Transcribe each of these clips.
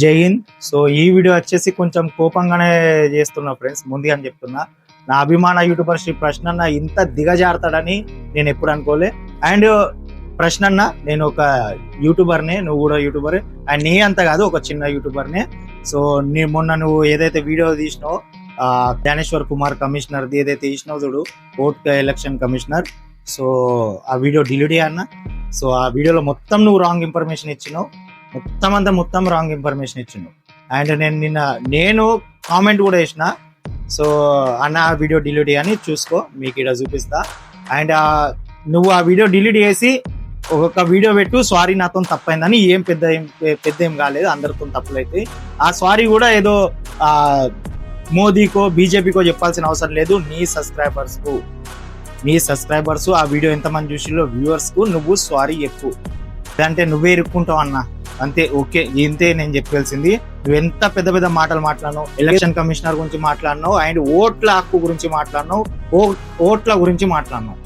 జై హింద్. సో ఈ వీడియో వచ్చేసి కొంచెం కోపంగానే చేస్తున్నా ఫ్రెండ్స్ ముందుగా చెప్తున్నా. నా అభిమాన యూట్యూబర్ శ్రీ ప్రశ్న అన్న ఇంత దిగజారుతాడని నేను ఎప్పుడు అనుకోలే. అండ్ ప్రశ్న అన్న నేను ఒక యూట్యూబర్నే నువ్వు కూడా యూట్యూబర్. అండ్ నీ అంత కాదు ఒక చిన్న యూట్యూబర్నే. సో నీ మొన్న నువ్వు ఏదైతే వీడియో తీసినావో జ్ఞానేశ్వర్ కుమార్ కమిషనర్ది ఏదైతే తీసినావు చూడు ఓట్ ఎలక్షన్ కమిషనర్. సో ఆ వీడియో డిలీట్ అన్న. సో ఆ వీడియోలో మొత్తం నువ్వు రాంగ్ ఇన్ఫర్మేషన్ ఇచ్చినావు. మొత్తం అంతా మొత్తం రాంగ్ ఇన్ఫర్మేషన్ ఇచ్చిండు. అండ్ నేను నిన్న నేను కామెంట్ కూడా వేసిన సో అన్న ఆ వీడియో డిలీట్ అని చూసుకో మీకు ఇక్కడ చూపిస్తా. అండ్ నువ్వు ఆ వీడియో డిలీట్ చేసి ఒక్కొక్క వీడియో పెట్టు సారీ నాతో తప్పైందని ఏం పెద్ద ఏం పెద్ద ఏం కాలేదు అందరితో తప్పులైతే ఆ సారీ కూడా ఏదో మోదీకో బీజేపీకో చెప్పాల్సిన అవసరం లేదు నీ సబ్స్క్రైబర్స్కు నీ సబ్స్క్రైబర్స్ ఆ వీడియో ఎంతమంది చూసిలో వ్యూవర్స్కు నువ్వు సారీ చెప్పు లేదంటే నువ్వే ఇరుక్కుంటావు అన్న. అంతే ఓకే ఇంతే నేను చెప్పాల్సింది. నువ్వు ఎంత పెద్ద పెద్ద మాటలు మాట్లాడినావు ఎలక్షన్ కమిషనర్ గురించి మాట్లాడినావు అండ్ ఓట్ల హక్కు గురించి మాట్లాడినావు ఓ- ఓట్ల గురించి మాట్లాడినావు.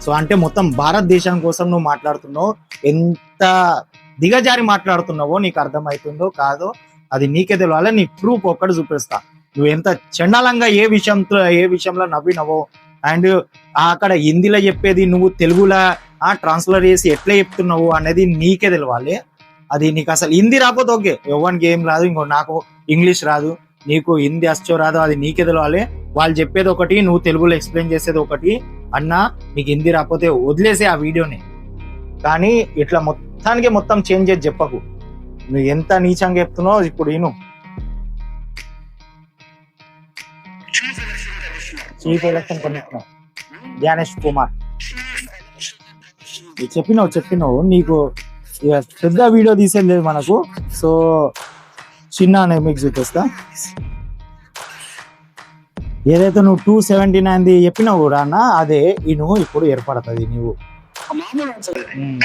సో అంటే మొత్తం భారతదేశం కోసం నువ్వు మాట్లాడుతున్నావు ఎంత దిగజారి మాట్లాడుతున్నావో నీకు అర్థమవుతుందో కాదో అది నీకే తెలియాలి నీ ప్రూఫ్ ఒక్కటి చూపిస్తా. నువ్వు ఎంత చండాలంగా ఏ విషయంతో ఏ విషయంలో నవ్వినవో అండ్ అక్కడ హిందీలో చెప్పేది నువ్వు తెలుగులో ట్రాన్స్లేట్ చేసి ఎట్లా చెప్తున్నావు అనేది నీకే తెలవాలి. అది నీకు అసలు హిందీ రాకపోతే ఓకే. ఎవరికి ఏం రాదు ఇంకో నాకు ఇంగ్లీష్ రాదు నీకు హిందీ అచ్చో రాదు అది నీకే తెలవాలి. వాళ్ళు చెప్పేది ఒకటి నువ్వు తెలుగులో ఎక్స్ప్లెయిన్ చేసేది ఒకటి అన్నా నీకు హిందీ రాకపోతే వదిలేసే ఆ వీడియోని. కానీ ఇట్లా మొత్తానికి మొత్తం చేంజ్ చేసి చెప్పకు. నువ్వు ఎంత నీచంగా చెప్తున్నావు ఇప్పుడు ఈను chief election commissioner Gyanesh Kumar చెప్పినావు చెప్పినావు నీకు ఇక పెద్ద వీడియో తీసేది లేదు మనకు. సో చిన్న అనే మీకు చూపిస్తా. ఏదైతే నువ్వు టూ సెవెంటీ నైన్ది చెప్పినావు కూడా అన్న అదే ఈ నువ్వు ఇప్పుడు ఏర్పడుతుంది నువ్వు. ఉమ్.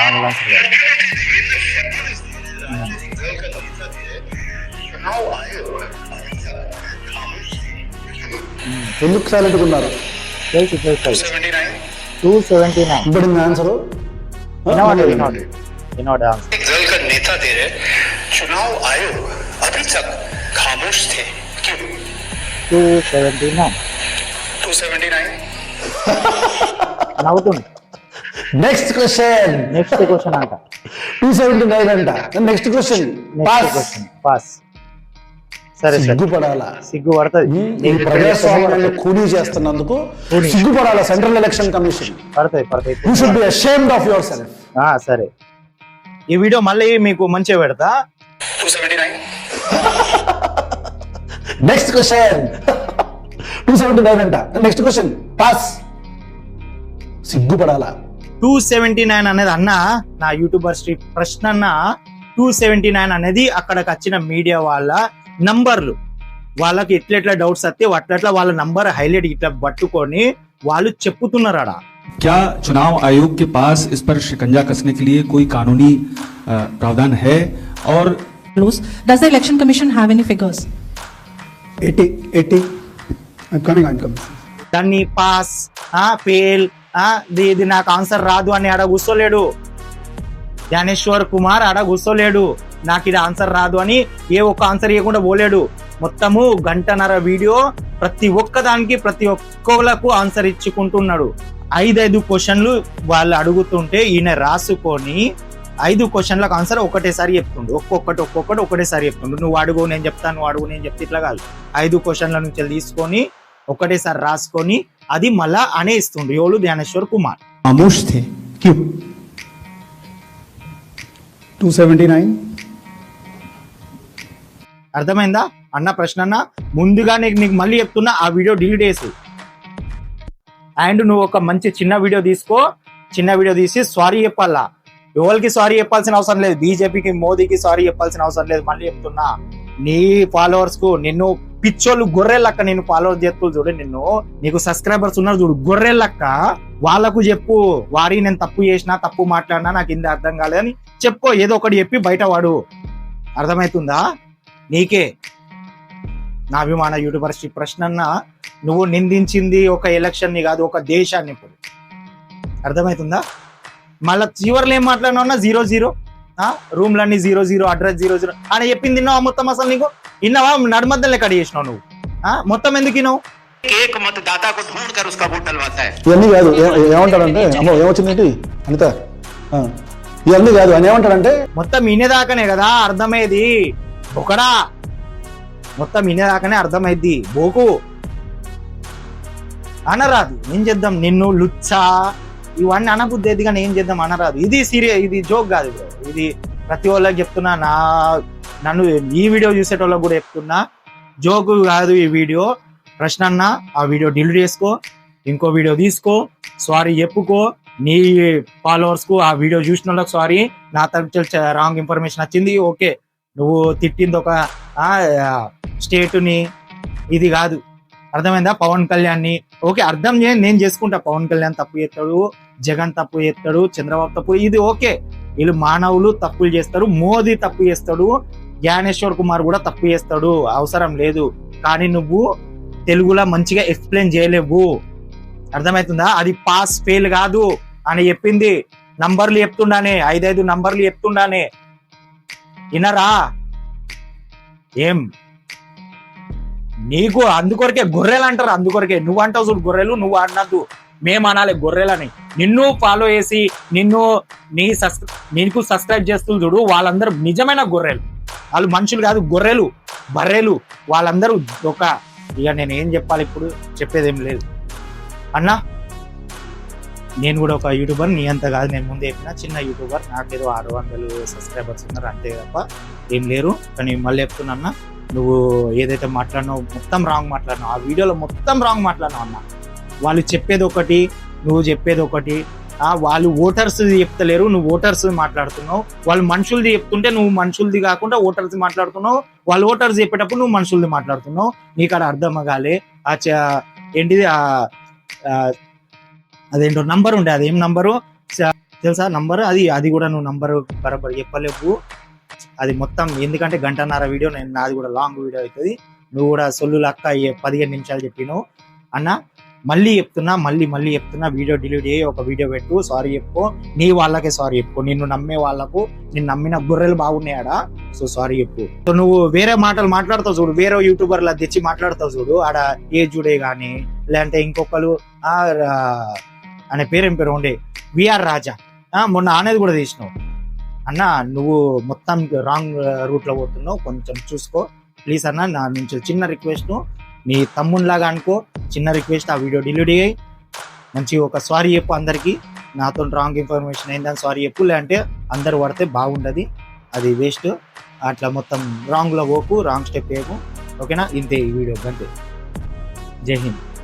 ఎందుకు సైలెంట్ ఉన్నారు? తెలుసు తెలుసు టూ సెవెంటీ నైన్ ఇప్పుడు ఆన్సర్ వినవాడు వినవాడు వినవాడు एक दल का नेता दे रहे चुनाव आयोग अभी तक खामोश थे क्यों టూ సెవెంటీ నైన్ 279 నవ్వుతుంది నెక్స్ట్ క్వశ్చన్ నెక్స్ట్ క్వశ్చన్ అంట టూ సెవెంటీ నైన్ అంట next question next pass question pass సరే సరే సిగ్గుపడాలా సిగ్గు పడుతుంది ఈ ప్రజాస్వామ్యాన్ని కూలీ చేస్తున్నందుకు కూలీ. సిగ్గుపడాలా సెంట్రల్ ఎలక్షన్ కమిషన్ పడతాయి పడతాయి you should be ashamed of yourself ఆ, సరే ఈ వీడియో మళ్ళీ మీకు మంచిగా పెడతా. 279 next question two seventy nine అంట. నెక్స్ట్ క్వశ్చన్ పాస్ సిగ్గుపడాలా? టూ సెవెంటీ నైన్ అనేది అన్న నా యూట్యూబర్ శ్రీ ప్రశ్న అన్న టూ సెవెంటీ నైన్ అనేది అక్కడికి వచ్చిన మీడియా వాళ్ళ నంబర్లు. వాళ్ళకి ఎట్లెట్లా డౌట్స్ వస్తే అట్లట్లా వాళ్ళ నంబర్ హైలైట్ ఇట్లా పట్టుకొని వాళ్ళు చెప్పుతున్నారు ఆడ क्या चुनाव आयोग के पास इस पर शिकंजा कसने के लिए कोई कानूनी अ, प्रावधान है और lose. Does the election commission have any figures? 80, 80. I'm coming, I'm coming. దాన్ని పాస్ ఆ ఫెయిల్ ఆ ఇది ఇది నాకు ఆన్సర్ రాదు అని ఆడ కూర్చోలేడు జ్ఞానేశ్వర్ కుమార్ ఆడ కూర్చోలేడు నాకు ఇది ఆన్సర్ రాదు అని ఏ ఒక్క ఆన్సర్ ఇవ్వకుండా పోలేడు మొత్తము గంటన్నర వీడియో ప్రతి ఒక్క దానికి ప్రతి ఒక్కలకు ఆన్సర్ ఇచ్చుకుంటున్నాడు ఐదైదు క్వశ్చన్లు వాళ్ళు అడుగుతుంటే ఈయన రాసుకొని ఐదు క్వశ్చన్లకు ఆన్సర్ ఒకటేసారి చెప్తుండు. ఒక్కొక్కటి ఒక్కొక్కటి ఒకటేసారి చెప్తుండు. నువ్వు అడుగు నేను చెప్తాను నువ్వు అడుగు నేను చెప్తే ఇట్లా కాదు. ఐదు క్వశ్చన్ల నుంచి తీసుకొని ఒకటేసారి రాసుకొని అది మళ్ళా అనే ఇస్తుండు. యోలు ధ్యానేశ్వర్ కుమార్. టూ అర్థమైందా? అన్న ప్రశ్న అన్న ముందుగా నీకు నీకు మళ్ళీ చెప్తున్నా ఆ వీడియో డిలీట్ చేసి అండ్ నువ్వు ఒక మంచి చిన్న వీడియో తీసుకో. చిన్న వీడియో తీసి సారీ చెప్పాలా? ఎవరికి సారీ చెప్పాల్సిన అవసరం లేదు. బీజేపీకి మోదీకి సారీ చెప్పాల్సిన అవసరం లేదు. మళ్ళీ చెప్తున్నా నీ ఫాలోవర్స్కు నిన్ను పిచ్చోళ్ళు గొర్రెలక్క నేను ఫాలోవర్ చేస్తూ చూడు నిన్ను. నీకు సబ్స్క్రైబర్స్ ఉన్నారు చూడు. గొర్రెలక్క వాళ్ళకు చెప్పు. వారి నేను తప్పు చేసినా తప్పు మాట్లాడినా నాకు ఇంత అర్థం కాలేదని చెప్పుకో ఏదో ఒకటి చెప్పి బయట వాడు. అర్థమవుతుందా? నీకే. నా అభిమాన యూట్యూబర్ శ్రీ ప్రశ్నన్న నువ్వు నిందించింది ఒక ఎలక్షన్ ని కాదు ఒక దేశాన్ని ఇప్పుడు అర్థమవుతుందా మళ్ళా చివరిలో ఏం మాట్లాడినా zero zero రూమ్లన్నీ zero zero address zero zero అని చెప్పింది తిన్నావా మొత్తం అసలు నీకు విన్నావా నడుమద్దలే కడి చేసినావు నువ్వు ఆ, మొత్తం ఎందుకు విన్నావు एक मतदाता को ढूंढ कर उसका वोट डलवाता है ఇవన్నీ కాదు ఏ- ఏమంటాడంటే అమ్మో ఏమొచ్చిందేంటి అనిత ఆ. ఇవన్నీ కాదు ఆయన ఏమంటాడంటే మొత్తం వినేదాకానే కదా అర్థమయ్యేది ఒకడా మొత్తం వినేదాకానే అర్థమైద్ది. బోకు. అనరాదు. ఏం చేద్దాం? నిన్ను లుచ్చా. ఇవన్నీ అనబుద్ధేది కానీ ఏం చేద్దాం? అనరాదు. ఇది సీరియస్ ఇది జోక్ కాదు ఇది ప్రతి వాళ్ళకి చెప్తున్నా నా నన్ను ఈ వీడియో చూసేటోళ్ళకి కూడా చెప్తున్నా. జోకు కాదు ఈ వీడియో. ప్రశ్న అన్న ఆ వీడియో డిలీట్ చేసుకో. ఇంకో వీడియో తీసుకో. సారీ చెప్పుకో. నీ ఫాలోవర్స్కు ఆ వీడియో చూసిన వాళ్ళకి సారీ. నా తరపు రాంగ్ ఇన్ఫర్మేషన్ వచ్చింది. ఓకే. నువ్వు తిట్టింది ఒక స్టేటుని ఇది కాదు. అర్థమైందా? పవన్ కళ్యాణ్ని. ఓకే అర్థం చేయండి. నేను చేసుకుంటా. పవన్ కళ్యాణ్ తప్పు చేస్తాడు జగన్ తప్పు చేస్తాడు చంద్రబాబు తప్పు ఇది ఓకే. వీళ్ళు మానవులు తప్పులు చేస్తారు మోదీ తప్పు చేస్తాడు జ్ఞానేశ్వర్ కుమార్ కూడా తప్పు చేస్తాడు. అవసరం లేదు. కానీ నువ్వు తెలుగులో మంచిగా ఎక్స్ప్లెయిన్ చేయలేవు. అర్థమవుతుందా అది పాస్ ఫెయిల్ కాదు అని చెప్పింది. నంబర్లు చెప్తుండానే ఐదైదు నంబర్లు చెప్తుండానే. వినరా? ఏం? నీకు అందుకొరకే గొర్రెలు అంటారు అందుకొరకే. నువ్వు అంటావు చూడు గొర్రెలు నువ్వు అన్నద్దు మేము అనాలి గొర్రెలని. నిన్ను ఫాలో చేసి నిన్ను నీ సస్ నీకు సబ్స్క్రైబ్ చేస్తూ చూడు వాళ్ళందరూ నిజమైన గొర్రెలు. వాళ్ళు మనుషులు కాదు గొర్రెలు బర్రెలు. వాళ్ళందరూ ఒక ఇక నేను ఏం చెప్పాలి ఇప్పుడు? చెప్పేది ఏం లేదు. అన్నా? నేను కూడా ఒక యూట్యూబర్ నీ అంత కాదు. నేను ముందే చెప్పిన చిన్న యూట్యూబర్ నాకేదో ఆరు వందలు సబ్స్క్రైబర్స్ ఉన్నారు అంతే తప్ప ఏం లేరు. కానీ మళ్ళీ చెప్తున్నా అన్న, నువ్వు ఏదైతే మాట్లాడినావు మొత్తం రాంగ్ మాట్లాడినావు. ఆ వీడియోలో మొత్తం రాంగ్ మాట్లాడినావు అన్న. వాళ్ళు చెప్పేది ఒకటి నువ్వు చెప్పేది ఒకటి. వాళ్ళు ఓటర్స్ చెప్తలేరు నువ్వు ఓటర్స్ మాట్లాడుతున్నావు. వాళ్ళు మనుషులది చెప్తుంటే నువ్వు మనుషులది కాకుండా ఓటర్స్ మాట్లాడుతున్నావు. వాళ్ళు ఓటర్స్ చెప్పేటప్పుడు నువ్వు మనుషులది మాట్లాడుతున్నావు. నీకు అక్కడ అర్థం కాలే. ఆ చ- ఏంటిది? ఆ, అదేంటో నంబర్ ఉండే. అది ఏం నంబరు తెలుసా? నంబర్ అది అది కూడా నువ్వు నంబర్ బరాబర్ చెప్పలేవు. అది మొత్తం ఎందుకంటే గంటన్నర వీడియో నేను నాది కూడా లాంగ్ వీడియో అవుతుంది నువ్వు కూడా సొల్లు లక్క పదిహేను నిమిషాలు చెప్పినావు. అన్న మళ్ళీ చెప్తున్నా మళ్ళీ మళ్ళీ చెప్తున్నా వీడియో డిలీట్ చేయి ఒక వీడియో పెట్టు సారీ చెప్పు. నీ వాళ్ళకే సారీ చెప్పు. నిన్ను నమ్మే వాళ్ళకు నిన్ను నమ్మిన గొర్రెలు బాగున్నాయాడా సో సారీ చెప్పు. సో నువ్వు వేరే మాటలు మాట్లాడతావు చూడు. వేరే యూట్యూబర్లు తెచ్చి మాట్లాడతావు చూడు. ఆడ ఏ జుడే కానీ లేదంటే ఇంకొకరు అనే పేరు ఏం పేరు ఉండే విఆర్ రాజా. మొన్న అనేది కూడా తీసినావు. అన్న నువ్వు మొత్తం రాంగ్ రూట్లో పోతున్నావు. కొంచెం చూసుకో. ప్లీజ్ అన్న నా నుంచి చిన్న రిక్వెస్ట్. నీ తమ్మునిలాగా అనుకో. చిన్న రిక్వెస్ట్ ఆ వీడియో డిలీట్ అయ్యి మంచి ఒక సారీ చెప్పు అందరికి. నాతో రాంగ్ ఇన్ఫర్మేషన్ అయిందని సారీ చెప్పు. లేదంటే అందరు పడితే బాగుండదు. అది వేస్ట్. అట్లా మొత్తం రాంగ్లో పోకు రాంగ్ స్టెప్ వేయకు. ఓకేనా? ఇంతే ఈ వీడియో. గంటే జై హింద్.